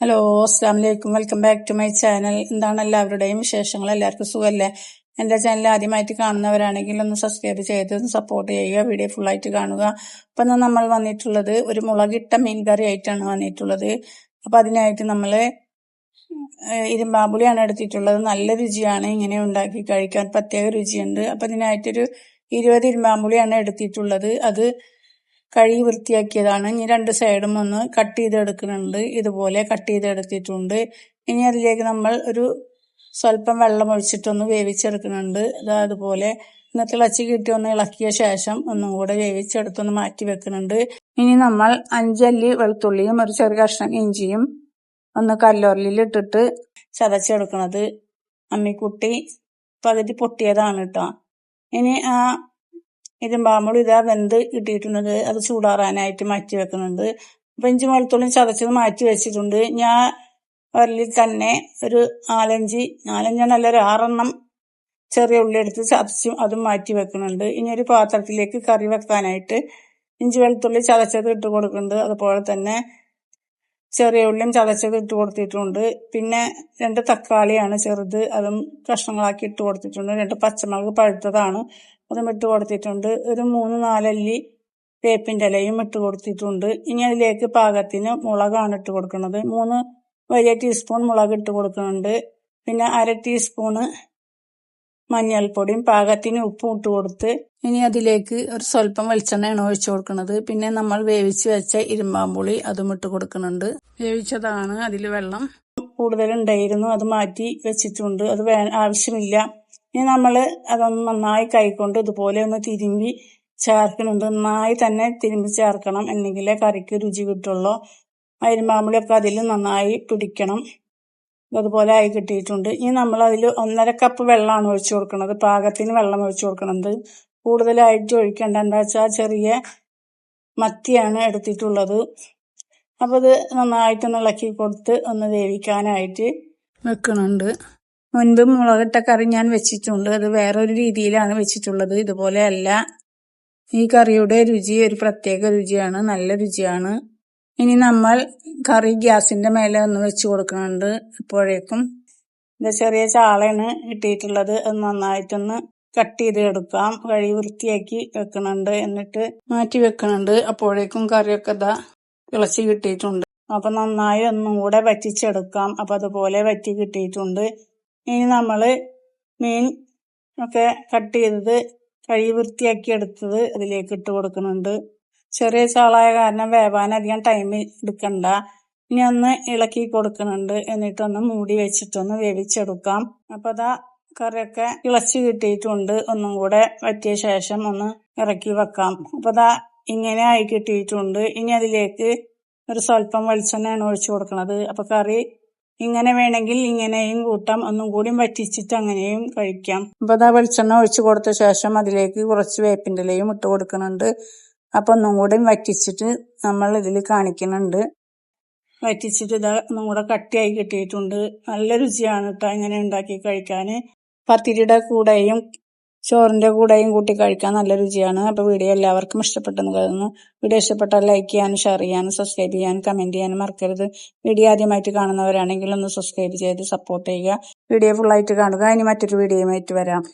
Hello അസ്സാം വലൈക്കും welcome back to my channel എന്താണ് എല്ലാവരുടെയും വിശേഷങ്ങൾ? എല്ലാവർക്കും സുഖമല്ലേ? എന്റെ ചാനൽ ആദ്യമായിട്ട് കാണുന്നവരാണെങ്കിൽ ഒന്ന് സബ്സ്ക്രൈബ് ചെയ്ത് സപ്പോർട്ട് ചെയ്യുക. വീഡിയോ ഫുൾ ആയിട്ട് കാണുക. അപ്പം നമ്മൾ വന്നിട്ടുള്ളത് ഒരു മുളകിട്ട മീൻ കറി ആയിട്ടാണ് വന്നിട്ടുള്ളത്. അപ്പം അതിനായിട്ട് നമ്മൾ ഇരുമ്പാമ്പുളിയാണ് എടുത്തിട്ടുള്ളത്. നല്ല രുചിയാണ്. ഇങ്ങനെ ഉണ്ടാക്കി കഴിക്കാൻ പ്രത്യേക രുചിയുണ്ട്. അപ്പം അതിനായിട്ടൊരു ഇരുപത് ഇരുമ്പാമ്പുളിയാണ് എടുത്തിട്ടുള്ളത്. അത് കഴുകി വൃത്തിയാക്കിയതാണ്. ഇനി രണ്ട് സൈഡും ഒന്ന് കട്ട് ചെയ്തെടുക്കുന്നുണ്ട്. ഇതുപോലെ കട്ട് ചെയ്തെടുത്തിട്ടുണ്ട്. ഇനി അതിലേക്ക് നമ്മൾ ഒരു സ്വല്പം വെള്ളം ഒഴിച്ചിട്ടൊന്ന് വേവിച്ചെടുക്കുന്നുണ്ട്. അതുപോലെ ഒന്ന് തിളച്ച് കിട്ടി ഒന്ന് ഇളക്കിയ ശേഷം ഒന്നും കൂടെ വേവിച്ചെടുത്തൊന്ന് മാറ്റി വെക്കുന്നുണ്ട്. ഇനി നമ്മൾ അഞ്ചല്ലി വെളുത്തുള്ളിയും ഒരു ചെറിയ കഷ്ണം ഇഞ്ചിയും ഒന്ന് കല്ലോറലിൽ ഇട്ടിട്ട് ചതച്ചെടുക്കണത്. അമ്മിക്കുട്ടി പകുതി പൊട്ടിയതാണ് കേട്ടോ. ഇനി ആ ഇരുമ്പാമ്പുളി ഇതാ വെന്ത് കിട്ടിയിട്ടുണ്ട് അത് ചൂടാറാനായിട്ട് മാറ്റി വെക്കുന്നുണ്ട്. അപ്പം ഇഞ്ചി വെളുത്തുള്ളി ചതച്ചത് മാറ്റി വെച്ചിട്ടുണ്ട്. ഞാൻ വരലിൽ തന്നെ ഒരു നാലഞ്ച് നല്ല ഒരു ആറെണ്ണം ചെറിയ ഉള്ളി എടുത്ത് ചതച്ചും അതും മാറ്റി വെക്കുന്നുണ്ട്. ഇനി ഒരു പാത്രത്തിലേക്ക് കറി വെക്കാനായിട്ട് ഇഞ്ചി വെളുത്തുള്ളി ചതച്ചത് ഇട്ട് കൊടുക്കുന്നുണ്ട്. അതുപോലെ തന്നെ ചെറിയ ഉള്ളിയും ചതച്ചത് ഇട്ട് കൊടുത്തിട്ടുണ്ട്. പിന്നെ രണ്ട് തക്കാളിയാണ് ചെറുത് അതും കഷ്ണങ്ങളാക്കി ഇട്ട് കൊടുത്തിട്ടുണ്ട്. രണ്ട് പച്ചമുളക് പഴുത്തതാണ്. അതും ഇട്ട് കൊടുത്തിട്ടുണ്ട്. ഒരു മൂന്ന് നാലല്ലി വേപ്പിന്റെ ഇലയും ഇട്ട് കൊടുത്തിട്ടുണ്ട്. ഇനി അതിലേക്ക് പാകത്തിന് മുളകാണ് ഇട്ട് കൊടുക്കുന്നത്. മൂന്ന് വലിയ ടീസ്പൂൺ മുളക് ഇട്ട് കൊടുക്കുന്നുണ്ട്. പിന്നെ അര ടീസ്പൂണ് മഞ്ഞൾപ്പൊടിയും പാകത്തിന് ഉപ്പും ഇട്ട് കൊടുത്ത് ഇനി അതിലേക്ക് ഒരു സ്വല്പം വെളിച്ചെണ്ണയാണ് ഒഴിച്ചു കൊടുക്കുന്നത്. പിന്നെ നമ്മൾ വേവിച്ച് വെച്ച ഇരുമ്പാമ്പുളി അതും ഇട്ട് കൊടുക്കുന്നുണ്ട്. വേവിച്ചതാണ് അതിൽ വെള്ളം കൂടുതലുണ്ടായിരുന്നു അത് മാറ്റി വെച്ചിട്ടുണ്ട്. അത് ആവശ്യമില്ല. ഇനി നമ്മൾ അതൊന്ന് നന്നായി കൈകൊണ്ട് ഇതുപോലെ ഒന്ന് തിരുമ്പി ചേർക്കുന്നുണ്ട് നന്നായി തന്നെ തിരുമ്പി ചേർക്കണം. എന്നെങ്കിലേ കറിക്ക് രുചി കിട്ടുള്ളൂ. അരിമാമ്പുളിയൊക്കെ അതിൽ നന്നായി പിടിക്കണം. അതുപോലെ ആയി കിട്ടിയിട്ടുണ്ട്. ഇനി നമ്മൾ അതിൽ ഒന്നര കപ്പ് വെള്ളമാണ് ഒഴിച്ചു കൊടുക്കുന്നത് പാകത്തിന് വെള്ളം ഒഴിച്ചു കൊടുക്കുന്നത് കൂടുതലായിട്ട് ഒഴിക്കേണ്ട. എന്താ വെച്ചാൽ ചെറിയ മത്തിയാണ് എടുത്തിട്ടുള്ളത്. അപ്പോൾ അത് നന്നായിട്ടൊന്ന് ഇളക്കി കൊടുത്ത് ഒന്ന് വേവിക്കാനായിട്ട് വെക്കുന്നുണ്ട് മുൻപ് മുളകിട്ട കറി ഞാൻ വെച്ചിട്ടുണ്ട്. അത് വേറൊരു രീതിയിലാണ് വെച്ചിട്ടുള്ളത്. ഇതുപോലെ അല്ല. ഈ കറിയുടെ രുചി ഒരു പ്രത്യേക രുചിയാണ്. നല്ല രുചിയാണ്. ഇനി നമ്മൾ കറി ഗ്യാസിന്റെ മേലെ ഒന്ന് വെച്ച് കൊടുക്കുന്നുണ്ട്. ഇപ്പോഴേക്കും ഇത് ചെറിയ ചാളയാണ് കിട്ടിയിട്ടുള്ളത്. അത് നന്നായിട്ടൊന്ന് കട്ട് ചെയ്ത് എടുക്കാം. കഴി വൃത്തിയാക്കി വെക്കുന്നുണ്ട്. എന്നിട്ട് മാറ്റി വെക്കുന്നുണ്ട്. അപ്പോഴേക്കും കറിയൊക്കെ ഇതാ തിളച്ച് കിട്ടിയിട്ടുണ്ട്. അപ്പൊ നന്നായി ഒന്നും കൂടെ വറ്റിച്ചെടുക്കാം. അപ്പൊ അതുപോലെ വറ്റി കിട്ടിയിട്ടുണ്ട്. ഇനി നമ്മൾ മീൻ ഒക്കെ കട്ട് ചെയ്തത് കഴുകി വൃത്തിയാക്കി എടുത്തത് അതിലേക്ക് ഇട്ട് കൊടുക്കുന്നുണ്ട്. ചെറിയ ചാളായ കാരണം വേവാൻ അധികം ടൈം എടുക്കണ്ട. ഇനി ഒന്ന് ഇളക്കി കൊടുക്കുന്നുണ്ട്. എന്നിട്ടൊന്ന് മൂടി വെച്ചിട്ടൊന്ന് വേവിച്ചെടുക്കാം. അപ്പൊ അതാ കറിയൊക്കെ ഇളച്ച് കിട്ടിയിട്ടുണ്ട്. ഒന്നും കൂടെ വറ്റിയ ശേഷം ഒന്ന് ഇറക്കി വെക്കാം. അപ്പൊ അതാ ഇങ്ങനെ ആയി കിട്ടിയിട്ടുണ്ട്. ഇനി അതിലേക്ക് ഒരു സ്വല്പം വെളിച്ചെണ്ണയാണ് ഒഴിച്ചു കൊടുക്കുന്നത് അപ്പൊ കറി ഇങ്ങനെ വേണമെങ്കിൽ ഇങ്ങനെയും കൂട്ടാം. ഒന്നും കൂടി വറ്റിച്ചിട്ട് അങ്ങനെയും കഴിക്കാം. അപ്പൊ അതാ വെളിച്ചെണ്ണ ഒഴിച്ചു കൊടുത്ത ശേഷം അതിലേക്ക് കുറച്ച് വേപ്പിന്റെ ഇലയും ഇട്ട് കൊടുക്കുന്നുണ്ട്. അപ്പൊ ഒന്നും കൂടി വറ്റിച്ചിട്ട് നമ്മൾ ഇതിൽ കാണിക്കുന്നുണ്ട്. വറ്റിച്ചിട്ട് ഇതാ ഒന്നും കൂടെ കട്ടിയായി കിട്ടിയിട്ടുണ്ട്. നല്ല രുചിയാണ് കേട്ടോ ഇങ്ങനെ ഉണ്ടാക്കി കഴിക്കാൻ പത്തിരിയുടെ കൂടെയും ചോറിന്റെ കൂടെയും കൂട്ടി കഴിക്കാൻ നല്ല രുചിയാണ്. അപ്പോൾ വീഡിയോ എല്ലാവർക്കും ഇഷ്ടപ്പെട്ടെന്ന് കരുതുന്നു. വീഡിയോ ഇഷ്ടപ്പെട്ടാൽ ലൈക്ക് ചെയ്യാനും ഷെയർ ചെയ്യാനും സബ്സ്ക്രൈബ് ചെയ്യാനും കമന്റ് ചെയ്യാനും മറക്കരുത്. വീഡിയോ ആദ്യമായിട്ട് കാണുന്നവരാണെങ്കിൽ ഒന്ന് സബ്സ്ക്രൈബ് ചെയ്ത് സപ്പോർട്ട് ചെയ്യുക. വീഡിയോ ഫുള്ളായിട്ട് കാണുക. ഇനി മറ്റൊരു വീഡിയോയുമായിട്ട് വരാം.